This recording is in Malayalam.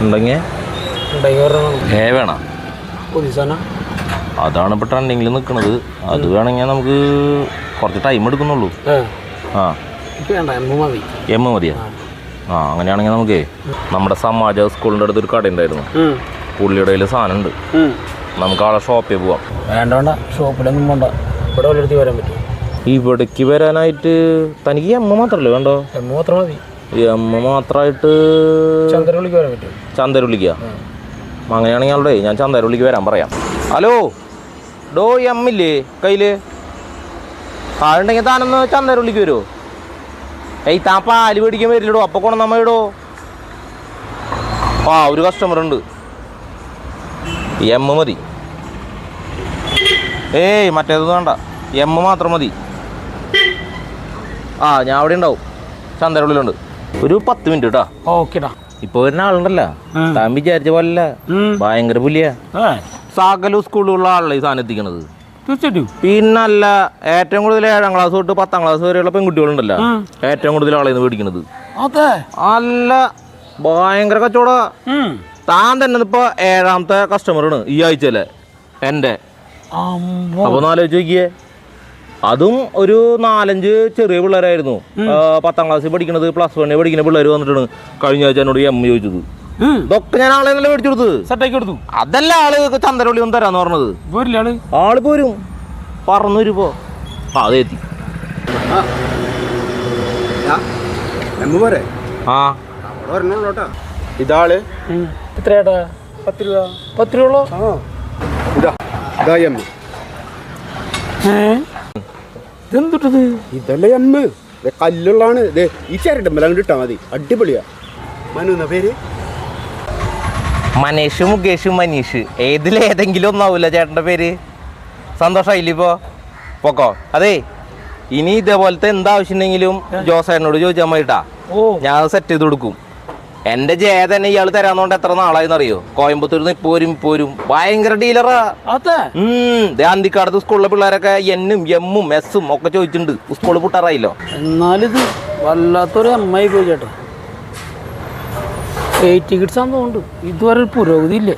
ഉണ്ടെങ്കിൽ വേണം. അതാണ് ഇപ്പോൾ ട്രെൻഡിങ്ങിൽ നിൽക്കുന്നത് അത് വേണമെങ്കിൽ നമുക്ക് കുറച്ച് ടൈം എടുക്കുന്നുള്ളൂ. ആ. എം മതി. എം മതിയാ? ആ. അങ്ങനെയാണെങ്കിൽ നമുക്ക് നമ്മുടെ സമാജ സ്കൂളിന്റെ അടുത്തൊരു കട ഉണ്ടായിരുന്നു. പുള്ളിയുടെ കയ്യിൽ സാധനം ഉണ്ട് നമുക്ക് ആളെ ഷോപ്പിൽ പോവാം. വേണ്ട വേണ്ട. ഷോപ്പിലൊന്നും പോണ്ട. ഇവിടെ വരാൻ പറ്റും. ഇവിടേക്ക് വരാനായിട്ട് തനിക്ക് എം മാത്രമല്ലേ വേണ്ടോ? എം മാത്രം മതി. എം മാത്രമായിട്ട് ചന്ദ്രവിളിക്ക് വരാൻ പറ്റും ചന്തരുള്ളിക്ക അങ്ങനെയാണെങ്കിൽ ആളുടെ ഞാൻ ചന്തരുള്ളിക്ക് വരാൻ പറയാം. ഹലോ? ഡോ എം ഇല്ലേ? കയ്യിൽ? ആളുണ്ടെങ്കിൽ താനൊന്ന് ചന്തരുള്ളിക്ക് വരുമോ ഏയ് താൻ പാൽ മേടിക്കാൻ വരില്ലടോ അപ്പൊ കൊണ്ടു നമ്മയിടോ ഇടോ ആ ഒരു കസ്റ്റമർ ഉണ്ട്. എം മതി. ഏയ് മറ്റേത് വേണ്ട. എം മാത്രം മതി. ആ ഞാൻ അവിടെ ഉണ്ടാവും. ചന്തരുള്ളിലുണ്ട് ഒരു പത്ത് മിനിറ്റ് കേട്ടോ ഓക്കെടാ ഇപ്പൊ വരുന്ന ആളുണ്ടല്ലോ. താൻ വിചാരിച്ച പോലല്ല ഭയങ്കര പുലിയ. സകല സ്കൂളിലുള്ള ആളല്ലേ ഈ സാധനം എത്തിക്കണത്? തീർച്ചയായിട്ടും. പിന്നല്ല ഏറ്റവും കൂടുതൽ ഏഴാം ക്ലാസ് തൊട്ട് പത്താം ക്ലാസ് വരെയുള്ള പെൺകുട്ടികളുണ്ടല്ലോ. ഏറ്റവും കൂടുതൽ ആളെ മേടിക്കണത് അതെ. അല്ല ഭയങ്കര കച്ചവട. താൻ തന്നെ ഇപ്പൊ ഏഴാമത്തെ കസ്റ്റമറാണ് ഈ ആഴ്ചയിലെ എന്റെ അപ്പൊ ഒന്ന് ആലോചിച്ച് നോക്കിയേ. അതും ഒരു നാലഞ്ച് ചെറിയ പിള്ളേരായിരുന്നു. പത്താം ക്ലാസ്സിൽ പഠിക്കണത് പ്ലസ് വണ്ണിൽ പഠിക്കുന്ന പിള്ളേർ വന്നിട്ടാണ് കഴിഞ്ഞ ആഴ്ച എന്നോട് എം ചോദിച്ചത്. ഇതൊക്കെ ഞാൻ ആളെ നല്ല മേടിച്ചു കൊടുത്തത് സെറ്റാക്കി കൊടുത്തു. അതല്ല ആൾ ചന്ദ്രവള്ളി ഒന്ന് തരാന്ന് പറഞ്ഞത്. പോരില്ല ആൾ. ആൾ പോരും. പറന്നു വരുമ്പോ അതെ എത്തി. ആ ഇതാൾ. എത്രയാട്ടാ പത്ത് രൂപ. പത്ത് രൂപ ആ ഇതാ ഇതാ എമ്മ ഇതെന്തുട്ടത് ഇതല്ലേ എമ്മ കല്ലുള്ളാണ് കല്ലുള്ളതാണ് ഈ ചേരട്ടെ അങ്ങോട്ട് ഇട്ടാ മതി. അടിപൊളിയാ. മനു എന്നാ പേര്? മനീഷ് മുകേഷ് മനീഷ്. ഏതിലേതെങ്കിലും ഒന്നാവൂല ചേട്ടന്റെ പേര്? സന്തോഷമായില്ലിപ്പോ പൊക്കോ. അതെ ഇനി ഇതേപോലത്തെ എന്താവശ്യം ഉണ്ടെങ്കിലും ജോസേട്ടനോട് ചോദിച്ചാൽ മതിട്ടാ. ഞാൻ സെറ്റ് ചെയ്ത് കൊടുക്കും. എന്റെ ജയ തന്നെ ഇയാൾ തരാന്നോണ്ട് എത്ര നാളായിന്ന് അറിയോ കോയമ്പത്തൂരിൽ നിന്ന് ഇപ്പോരും ഇപ്പോരും ഭയങ്കര ഡീലറാ. അന്തിക്കാടത്ത് സ്കൂളിലെ പിള്ളേരൊക്കെ എന്നും എമ്മും എസ്സും ഒക്കെ ചോദിച്ചിട്ടുണ്ട്. സ്കൂളിൽ പൂട്ടാറായില്ലോ? എന്നാലിത് വല്ലാത്തൊരു അമ്മായി പോയി ചേട്ടാ. എയ്റ്റ് ടിക്കറ്റ്സ് ആണെന്ന് തോന്നുന്നുണ്ട്. ഇതുവരെ പുരോഗതി ഇല്ലേ?